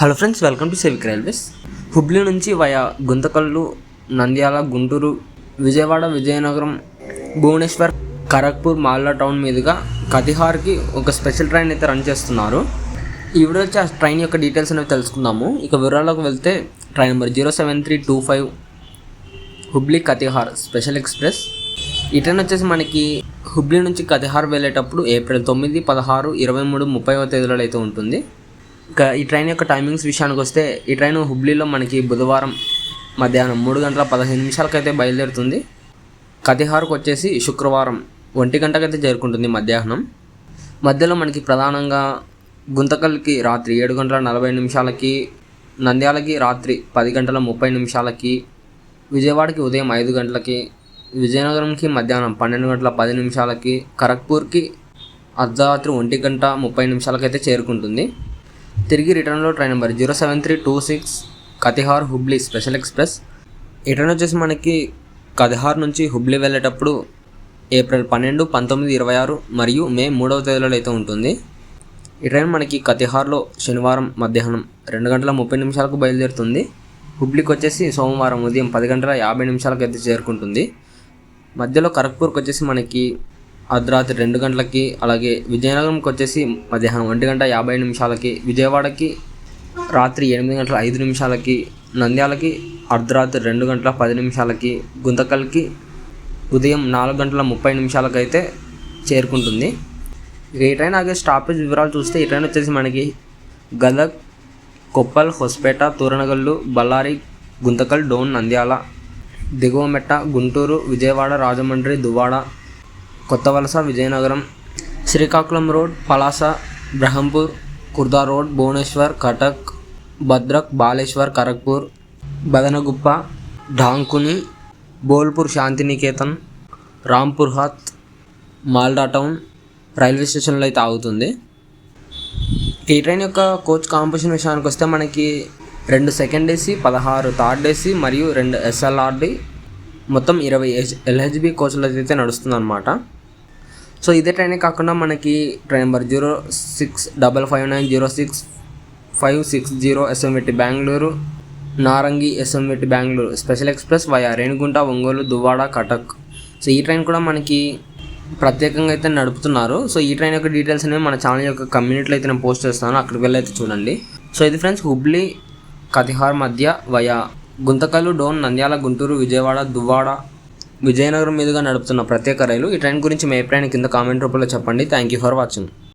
Hello friends welcome to సెవిక్ railways. Hubli నుంచి via Guntakal Nandyal Guntur Vijayawada Vizianagaram Bhubaneswar Kharagpur Malda town మీదుగా కతిహార్కి ఒక స్పెషల్ ట్రైన్ అయితే రన్ చేస్తున్నారు. ఈ వీడియో వచ్చి ఆ ట్రైన్ యొక్క డీటెయిల్స్ అనేవి తెలుసుకుందాము. ఇక వివరాలకు వెళ్తే train number zero seven three two five Hubli Katihar special express. ఈ ట్రైన్ వచ్చేసి మనకి హుబ్లీ నుంచి కతిహార్ వెళ్ళేటప్పుడు ఏప్రిల్ తొమ్మిది పదహారు ఇరవై మూడు ముప్పైవ తేదీలలో అయితే ఉంటుంది. ఇంకా ఈ ట్రైన్ యొక్క టైమింగ్స్ విషయానికి వస్తే ఈ ట్రైన్ హుబ్లీలో మనకి బుధవారం మధ్యాహ్నం మూడు గంటల పదిహేను నిమిషాలకైతే బయలుదేరుతుంది. కతిహార్కు వచ్చేసి శుక్రవారం ఒంటి గంటకైతే చేరుకుంటుంది మధ్యాహ్నం. మధ్యలో మనకి ప్రధానంగా గుంతకల్కి రాత్రి ఏడు గంటల నలభై నిమిషాలకి నంద్యాలకి రాత్రి పది గంటల ముప్పై నిమిషాలకి విజయవాడకి ఉదయం ఐదు గంటలకి విజయనగరంకి మధ్యాహ్నం పన్నెండు గంటల పది నిమిషాలకి ఖరగ్పూర్కి అర్ధరాత్రి ఒంటి గంట ముప్పై నిమిషాలకైతే చేరుకుంటుంది. తిరిగి రిటర్న్లో train number zero seven three two six Katihar Hubli special express. ఈ ట్రైన్ వచ్చేసి మనకి కతిహార్ నుంచి హుబ్లీ వెళ్ళేటప్పుడు ఏప్రిల్ పన్నెండు పంతొమ్మిది ఇరవై ఆరు మరియు మే మూడవ తేదీలో అయితే ఉంటుంది. ఈ ట్రైన్ మనకి కతిహార్లో శనివారం మధ్యాహ్నం రెండు గంటల ముప్పై నిమిషాలకు బయలుదేరుతుంది. హుబ్లీకి వచ్చేసి సోమవారం ఉదయం పది గంటల యాభై నిమిషాలకు అయితే చేరుకుంటుంది. మధ్యలో ఖరగ్పూర్కి వచ్చేసి మనకి అర్ధరాత్రి రెండు గంటలకి అలాగే విజయనగరంకి వచ్చేసి మధ్యాహ్నం ఒంటి గంట యాభై నిమిషాలకి విజయవాడకి రాత్రి ఎనిమిది గంటల ఐదు నిమిషాలకి నంద్యాలకి అర్ధరాత్రి రెండు గంటల పది నిమిషాలకి గుంతకల్కి ఉదయం నాలుగు గంటల ముప్పై నిమిషాలకు అయితే చేరుకుంటుంది. ఇక ఈ ట్రైన్ ఆగే స్టాపేజ్ వివరాలు చూస్తే ఈ ట్రైన్ వచ్చేసి మనకి Gadag Koppal Hospete తూరణగల్లు Ballari Guntakal Dhone Nandyal Diguvametta Guntur Vijayawada Rajahmundry Duvvada Kottavalasa Vizianagaram Srikakulam road Palasa Berhampur Khurda road Bhubaneswar Cuttack Bhadrak Baleshwar Kharagpur Badanaguppa Dankuni Bolpur Shantiniketan Rampurhat Malda town railway స్టేషన్లో అయితే ఆగుతుంది. ఈ ట్రైన్ యొక్క కోచ్ కాంపిటీషన్ విషయానికి వస్తే మనకి రెండు సెకండ్ ఏసీ పదహారు థర్డ్ ఏసీ మరియు రెండు ఎస్ఎల్ఆర్డి. మొత్తం ఇరవై ఎల్హెచ్బి కోచ్లు అయితే నడుస్తుంది అనమాట సో ఇదే ట్రైనే కాకుండా మనకి train number zero six double five nine zero six five six zero SMVT Bengaluru Narangi SMVT Bengaluru special express via Renigunta Ongole Duvvada Cuttack. So ఈ ట్రైన్ కూడా మనకి ప్రత్యేకంగా అయితే నడుపుతున్నారు. సో ఈ ట్రైన్ యొక్క డీటెయిల్స్ అనేవి మన ఛానల్ యొక్క కమ్యూనిటీలో అయితే నేను పోస్ట్ చేస్తాను. అక్కడికి వెళ్ళి అయితే చూడండి. సో ఇది ఫ్రెండ్స్ హుబ్లీ కతిహార్ మధ్య వయా గుంతకలు డోన్ నంద్యాల గుంటూరు విజయవాడ దువ్వాడ విజయనగరం మీదుగా నడుపుతున్న ప్రత్యేక రైలు ఈ ట్రైన్ గురించి మీ అభిప్రాయాన్ని కింద కామెంట్ రూపంలో చెప్పండి. Thank you for watching